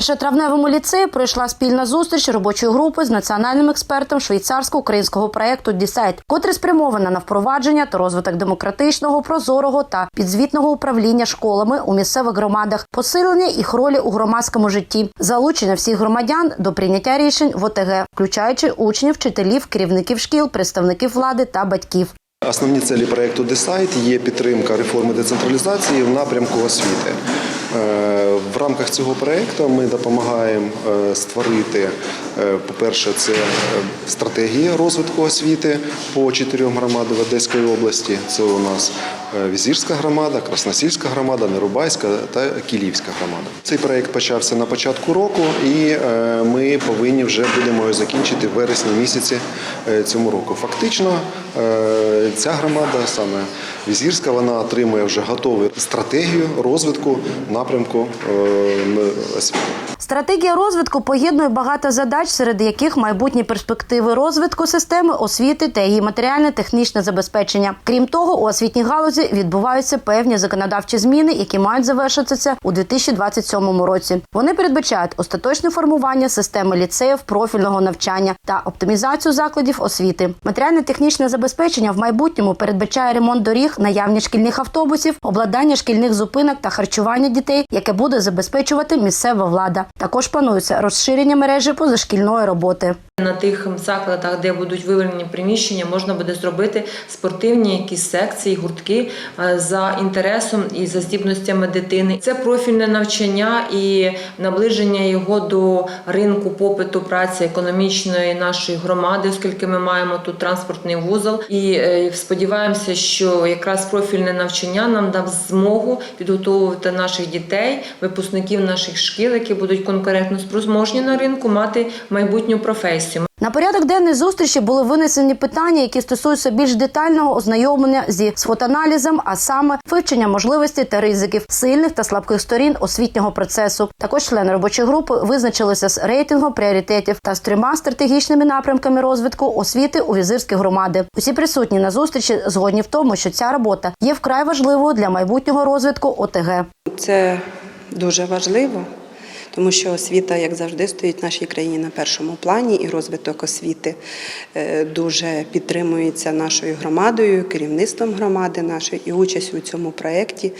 першотравневому ліцеї пройшла спільна зустріч робочої групи з національним експертом швейцарсько-українського проєкту «Дісайт», котре спрямована на впровадження та розвиток демократичного, прозорого та підзвітного управління школами у місцевих громадах, посилення їх ролі у громадському житті, залучення всіх громадян до прийняття рішень в ОТГ, включаючи учнів, вчителів, керівників шкіл, представників влади та батьків. Основні цілі проєкту «Десайт» є підтримка реформи децентралізації в напрямку освіти. Е, В рамках цього проєкту ми допомагаємо е, створити, е, по-перше, це стратегія розвитку освіти по чотирьом громадам Одеської області. Це у нас Візірська громада, Красносільська громада, Нерубайська та Кілівська громада. Цей проєкт почався на початку року, і ми повинні вже будемо його закінчити в вересні місяці цьому року. Фактично, ця громада, саме Візірська, вона отримує вже готову стратегію розвитку напрямку е, освіти. Стратегія розвитку поєднує багато задач, серед яких майбутні перспективи розвитку системи освіти та її матеріальне технічне забезпечення. Крім того, у освітній галузі відбуваються певні законодавчі зміни, які мають завершитися у 2027 році. Вони передбачають остаточне формування системи ліцеїв профільного навчання та оптимізацію закладів освіти. Матеріально-технічне забезпечення в майбутньому передбачає ремонт доріг, наявність шкільних автобусів, обладнання шкільних зупинок та харчування дітей, яке буде забезпечувати місцева влада. Також планується розширення мережі позашкільної роботи. На тих закладах, де будуть виведені приміщення, можна буде зробити спортивні якісь секції, гуртки е, за інтересом і за здібностями дитини. Це профільне навчання і наближення його до ринку попиту праці економічної нашої громади, оскільки ми маємо тут транспортний вузол. І е, сподіваємося, що якраз профільне навчання нам дасть змогу підготовувати наших дітей, випускників наших шкіл, які будуть конкурентно спроможні на ринку, мати майбутню професію. На порядок денний зустрічі були винесені питання, які стосуються більш детального ознайомлення зі свотаналізом, а саме вивчення можливостей та ризиків сильних та слабких сторін освітнього процесу. Також члени робочої групи визначилися з рейтингом пріоритетів та з трьома стратегічними напрямками розвитку освіти у візирській громади. Усі присутні на зустрічі згодні в тому, що ця робота є вкрай важливою для майбутнього розвитку ОТГ. Це дуже важливо, тому що освіта, як завжди, стоїть в нашій країні на першому плані, і розвиток освіти е, дуже підтримується нашою громадою, керівництвом громади нашої, і участь у цьому проєкті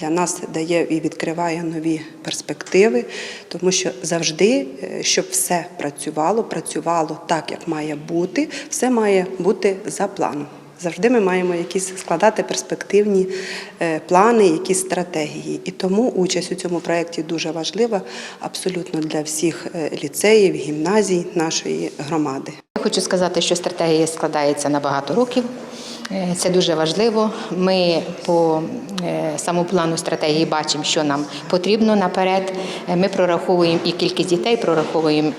для нас дає і відкриває нові перспективи, тому що завжди, е, щоб все працювало, працювало так, як має бути, все має бути за планом. Завжди ми маємо якісь складати перспективні е, плани, якісь стратегії. І тому участь у цьому проєкті дуже важлива абсолютно для всіх е, ліцеїв, гімназій нашої громади. Я Хочу сказати, що стратегія складається на багато років. Е, Це дуже важливо. Ми по самому плану стратегії бачимо, що нам потрібно наперед. Ми прораховуємо і кількість дітей, прораховуємо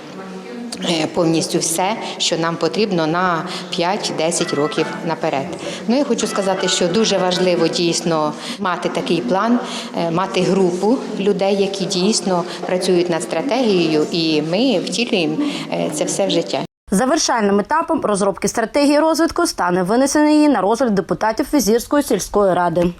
повністю все, що нам потрібно на 5-10 років наперед. Ну я хочу сказати, що дуже важливо дійсно мати такий план, е, мати групу людей, які дійсно працюють над стратегією, і ми втілюємо е, це все в життя. Завершальним етапом розробки стратегії розвитку стане винесення її на розгляд депутатів Візірської сільської ради.